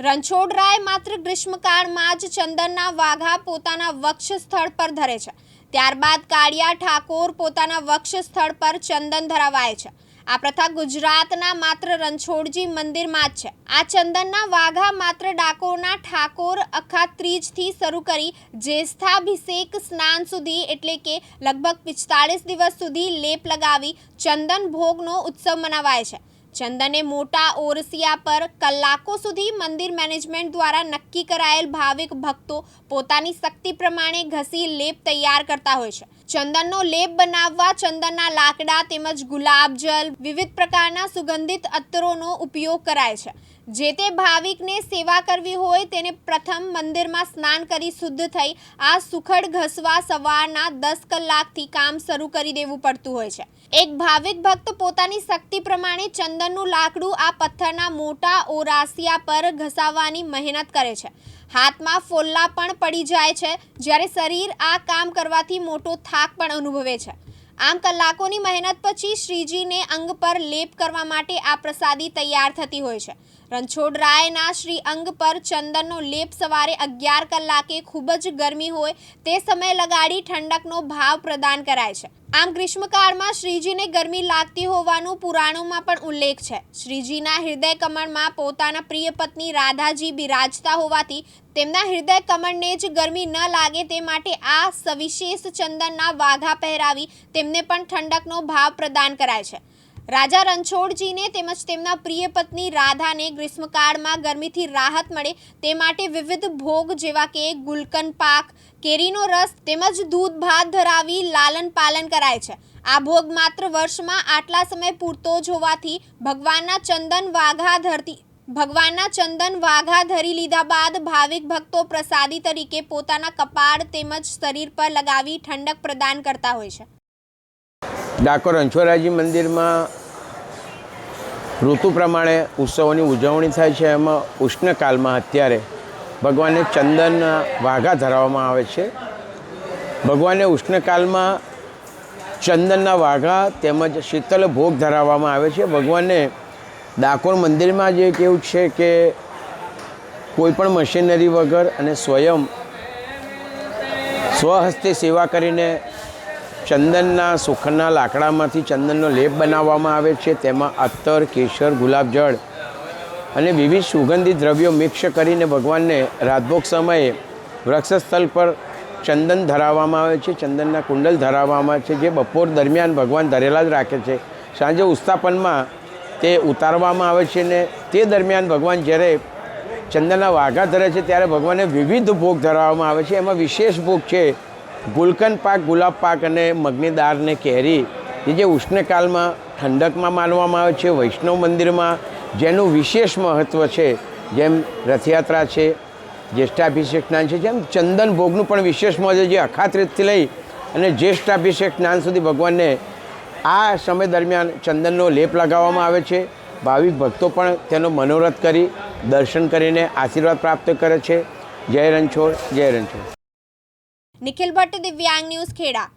રણછોડરાય માત્ર ગ્રીષ્મકાળમાં જ ચંદનના વાઘા પોતાના વક્ષ સ્થળ પર ધરે છે. ત્યારબાદ કાળિયા ઠાકોર પોતાના વક્ષ સ્થળ પર ચંદન ધરાવાય છે. આ પ્રથા ગુજરાતના માત્ર રણછોડજી મંદિરમાં જ છે. આ ચંદનના વાઘા માત્ર ડાકોરના ઠાકોર અખાત્રીજથી શરૂ કરી જ્યેષ્ઠાભિષેક સ્નાન સુધી એટલે કે લગભગ પિસ્તાળીસ દિવસ સુધી લેપ લગાવી ચંદન ભોગનો ઉત્સવ મનાવાય છે. ચંદને મોટા ઓરસિયા પર કલાકો સુધી મંદિર મેનેજમેન્ટ દ્વારા નક્કી કરાયેલ ભાવિક ભક્તો પોતાની શક્તિ પ્રમાણે ઘસી લેપ તૈયાર કરતા હોય છે. ચંદનનો લેપ બનાવવા, ચંદનના લાકડા તેમજ ગુલાબજલ વિવિધ પ્રકારના સુગંધિત અત્તરોનો ઉપયોગ કરાય છે. જે તે ભાવિકને સેવા કરવી હોય તેને પ્રથમ મંદિરમાં સ્નાન કરી શુદ્ધ થઈ આ સુખડ ઘસવા સવારના દસ કલાકથી કામ શરૂ કરી દેવું પડતું હોય છે. એક ભાવિક ભક્ત પોતાની શક્તિ પ્રમાણે ચંદનનું લાકડું આ પથ્થરના મોટા ઓરાસિયા પર ઘસાવવાની મહેનત કરે છે. હાથમાં ફોલ્લા પણ પડી જાય છે. જ્યારે શરીર આ કામ કરવાથી મોટો થાક પણ અનુભવે છે. આમ કલાકોની મહેનત પછી શ્રીજીને અંગ પર લેપ કરવા માટે આ પ્રસાદી તૈયાર થતી હોય છે. રણછોડરાયના શ્રી અંગ પર ચંદનનો લેપ સવારે અગિયાર કલાકે ખૂબ જ ગરમી હોય તે સમયે લગાડી ઠંડકનો ભાવ પ્રદાન કરાય છે. આમ ગ્રીષ્મકાળમાં શ્રીજીને ગરમી લાગતી હોવાનું પુરાણોમાં પણ ઉલ્લેખ છે. શ્રીજીના હૃદય કમળમાં પોતાના પ્રિય પત્ની રાધાજી બિરાજતા હોવાથી તેમના હૃદય કમળને જ ગરમી ન લાગે તે માટે આ સવિશેષ ચંદનના વાઘા પહેરાવી તેમને પણ ઠંડકનો ભાવ પ્રદાન કરાય છે. રાજા રણછોડજીને તેમજ તેમના પ્રિય પત્ની રાધાને ગ્રીષ્મકાળમાં ગરમીથી રાહત મળે તે માટે વિવિધ ભોગ જેવા કે ગુલકન પાક, કેરીનો રસ તેમજ દૂધ ભાત ધરાવી લાલન પાલન કરાય છે. આ ભોગ માત્ર વર્ષમાં આટલા સમય પૂરતો જ હોવાથી ભગવાનના ચંદન વાઘા ધરતી, ભગવાનના ચંદન વાઘા ધરી લીધા બાદ ભાવિક ભક્તો પ્રસાદી તરીકે પોતાના કપાળ તેમજ શરીર પર લગાવી ઠંડક પ્રદાન કરતા હોય છે. ડાકોર રણછોડરાયજી મંદિરમાં ઋતુ પ્રમાણે ઉત્સવોની ઉજવણી થાય છે. એમાં ઉષ્ણકાલમાં અત્યારે ભગવાનને ચંદનના વાઘા ધરાવવામાં આવે છે. ભગવાનને ઉષ્ણકાલમાં ચંદનના વાઘા તેમજ શીતલ ભોગ ધરાવવામાં આવે છે. ભગવાનને ડાકોર મંદિરમાં જે કેવું છે કે કોઈ પણ મશીનરી વગર અને સ્વયં સ્વહસ્તે સેવા કરીને ચંદનના સુખના લાકડામાંથી ચંદનનો લેપ બનાવવામાં આવે છે. તેમાં અત્તર કેસર, ગુલાબજળ અને વિવિધ સુગંધિત દ્રવ્યો મિક્સ કરીને ભગવાનને રાતભોગ સમયે વૃક્ષસ્થળ પર ચંદન ધરાવવામાં આવે છે. ચંદનના કુંડલ ધરાવવામાં આવે છે, જે બપોર દરમિયાન ભગવાન ધરેલા જ રાખે છે. સાંજે ઉસ્તાપનમાં તે ઉતારવામાં આવે છે ને તે દરમિયાન ભગવાન જ્યારે ચંદનના વાઘા ધરે છે, ત્યારે ભગવાનને વિવિધ ભોગ ધરાવવામાં આવે છે. એમાં વિશેષ ભોગ છે ગુલકંદ પાક, ગુલાબ પાક અને મગની દાળને કેરી, એ જે ઉષ્ણકાલમાં ઠંડકમાં માનવામાં આવે છે, વૈષ્ણવ મંદિરમાં, જેનું વિશેષ મહત્ત્વ છે, જેમ રથયાત્રા છે, જ્યેષ્ઠાભિષેક સ્નાન છે, જેમ ચંદન ભોગનું પણ વિશેષ મહત્વ જે અખાત્રીજથી લઈ અને જ્યેષ્ઠાભિષેક સ્નાન સુધી ભગવાનને આ સમય દરમિયાન ચંદનનો લેપ લગાવવામાં આવે છે. ભાવિક ભક્તો પણ તેનો મનોરથ કરી દર્શન કરીને આશીર્વાદ પ્રાપ્ત કરે છે. જય રણછોડ જય રણછોડ. નિખિલ ભટ્ટ દિવ્યાંગ ન્યૂઝ ખેડા